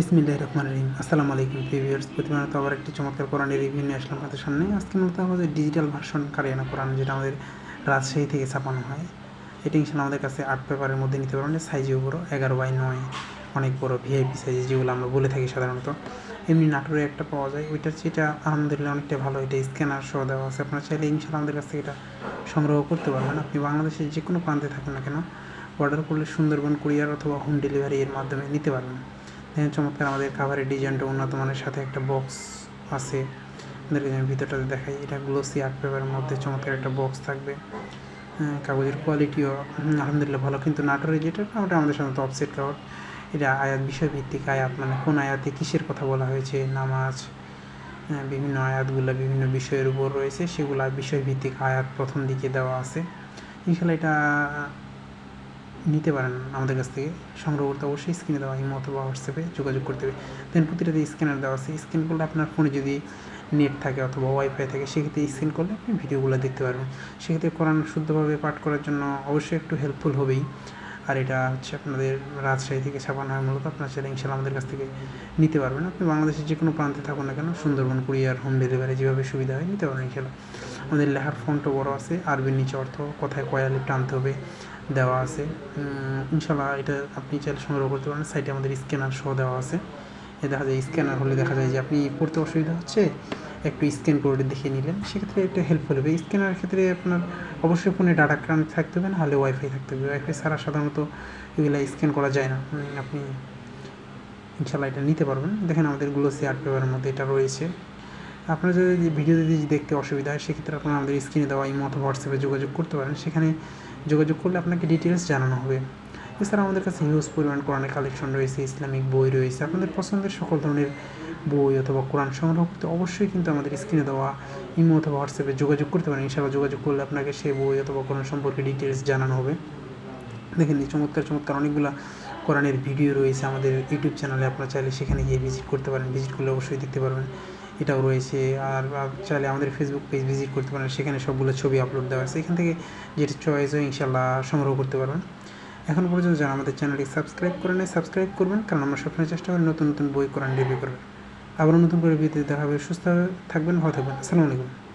বিসমিল্লাহ রহমান রহিম। আসসালামু আলাইকুম প্রিভিয়ার্স প্রতিমানত আবার একটি চমৎকার কোরআনের রিভিউ নিয়ে আসলাম আপনাদের সামনে। আজকে মূলত আমাদের ডিজিটাল ভার্সন কারিয়ানা কোরআন, যেটা আমাদের রাজশাহী থেকে ছাপানো হয়। এটা ইনশাল্লাহ আমাদের কাছে আর্ট পেপারের মধ্যে নিতে পারবেন সাইজেও বড়ো এগারো বাই নয়, অনেক বড় ভিআইপি সাইজে যেগুলো আমরা বলে থাকি সাধারণত। এমনি নাটোরে একটা পাওয়া যায় ওইটার যেটা আলহামদুলিল্লাহ অনেকটা ভালো। এটা স্ক্যানার সহ দেওয়া আছে। আপনারা চাইলে ইনশাল্লাহ আমাদের কাছ থেকে এটা সংগ্রহ করতে পারবেন। আপনি বাংলাদেশের যে কোনো প্রান্তে থাকেন না কেন অর্ডার করলে সুন্দরবন কুরিয়ার অথবা হোম ডেলিভারি এর মাধ্যমে নিতে পারবেন। চমৎকার। আমাদের কাভারের ডিজাইনটা উন্নত মানের সাথে একটা বক্স আছে। আমাদেরকে আমি ভিতরটাতে দেখাই। এটা গ্লোসি আর্ট পেপারের মধ্যে চমৎকার একটা বক্স থাকবে। হ্যাঁ, কাগজের কোয়ালিটিও আলহামদুলিল্লাহ ভালো। কিন্তু নাটোরের যেটা ওটা আমাদের সাধারণত অফসেট কাগজ এটা আয়াত বিষয়ভিত্তিক আয়াত মানে কোন আয়াতে কিসের কথা বলা হয়েছে? নামাজ হ্যাঁ, বিভিন্ন আয়াতগুলো বিভিন্ন বিষয়ের উপর রয়েছে। সেগুলো বিষয়ভিত্তিক আয়াত প্রথম দিকে দেওয়া আছে। ইনশাল্লাহ এটা নিতে পারেন আমাদের কাছ থেকে। সংগ্রহ করতে অবশ্যই স্ক্রিনে দেওয়া ইমো অথবা হোয়াটসঅ্যাপে যোগাযোগ করতে হবে। দেন প্রতিটাতে স্ক্যানার দেওয়া আছে। স্ক্যান করলে আপনার ফোনে যদি নেট থাকে অথবা ওয়াইফাই থাকে, সেক্ষেত্রে স্ক্যান করলে আপনি ভিডিওগুলো দেখতে পারবেন। সেক্ষেত্রে কোরআন শুদ্ধভাবে পাঠ করার জন্য অবশ্যই একটু হেল্পফুল হবেই। আর এটা হচ্ছে আপনাদের রাজশাহী থেকে ছাপানো হয়, মূলত আপনার সেটা ইনশাল্লাহ আমাদের কাছ থেকে নিতে পারবেন। আপনি বাংলাদেশের যে কোনো প্রান্তে থাকুন না কেন, সুন্দরবন, কুরিয়ার হোম ডেলিভারি যেভাবে সুবিধা হয়, নিতে পারবেন ইনশাল্লাহ। আমাদের লেখার ফন্টও বড় আছে, আরবির নিচে অর্থ, কোথায় কয়ালি টানতে হবে, দেওয়া আছে। ইনশাল্লাহ এটা আপনি চাইলে সংগ্রহ করতে পারেন। সাইটে আমাদের স্ক্যানার সহ দেওয়া আছে। এ দেখা যায় স্ক্যানার হলে দেখা যায় যে আপনি পড়তে অসুবিধা হচ্ছে, একটু স্ক্যান করে দেখিয়ে নিলেন। সেক্ষেত্রে একটা হেল্পফুল হবে। স্ক্যানারের ক্ষেত্রে আপনার অবশ্যই ফোনে ডাটা কানেক্ট থাকতে হবে, না হলে ওয়াইফাই থাকতে হবে। ওয়াইফাই ছাড়া সাধারণত এগুলো স্ক্যান করা যায় না। আপনি ইনশাল্লাহ এটা নিতে পারবেন। দেখেন আমাদের গ্লোসি আর্ট পেপারের মধ্যে এটা রয়েছে। আপনারা যদি ভিডিও যদি দেখতে অসুবিধা হয়, সেক্ষেত্রে আপনারা আমাদের স্ক্রিনে দেওয়া ইমো অথবা হোয়াটসঅ্যাপে যোগাযোগ করতে পারেন। সেখানে যোগাযোগ করলে আপনাকে ডিটেলস জানানো হবে। এছাড়া আমাদের কাছে হিউজ পরিমাণ কোরআনের কালেকশন রয়েছে, ইসলামিক বই রয়েছে। আপনাদের পছন্দের সকল ধরনের বই অথবা কোরআন সংগ্রহ করতে অবশ্যই কিন্তু আমাদের স্ক্রিনে দেওয়া ইমো অথবা হোয়াটসঅ্যাপে যোগাযোগ করতে পারেন। ইনশাআল্লাহ যোগাযোগ করলে আপনাকে সেই বই অথবা কোরআন সম্পর্কে ডিটেলস জানানো হবে। দেখেন এই চমৎকার চমৎকার অনেকগুলো কোরআনের ভিডিও রয়েছে আমাদের ইউটিউব চ্যানেলে, আপনারা চাইলে সেখানে গিয়ে ভিজিট করতে পারেন। ভিজিট করলে অবশ্যই দেখতে পারবেন। এটাও রয়েছে। আর চাইলে আমাদের ফেসবুক পেজ ভিজিট করতে পারেন। সেখানে সবগুলো ছবি আপলোড দেওয়া আছে। এখান থেকে যেটা চয়েস হয় ইনশাল্লাহ সংগ্রহ করতে পারবেন। এখন পর্যন্ত যারা আমাদের চ্যানেলটি সাবস্ক্রাইব করে নেয় সাবস্ক্রাইব করবেন। কারণ আমরা সবসময় চেষ্টা করি নতুন নতুন বই, কোরআন রিভিউ করবেন আবারও নতুন করে ভিডিওতে দেখা হবে। সুস্থ থাকবেন, ভালো থাকবেন। আসসালামু আলাইকুম।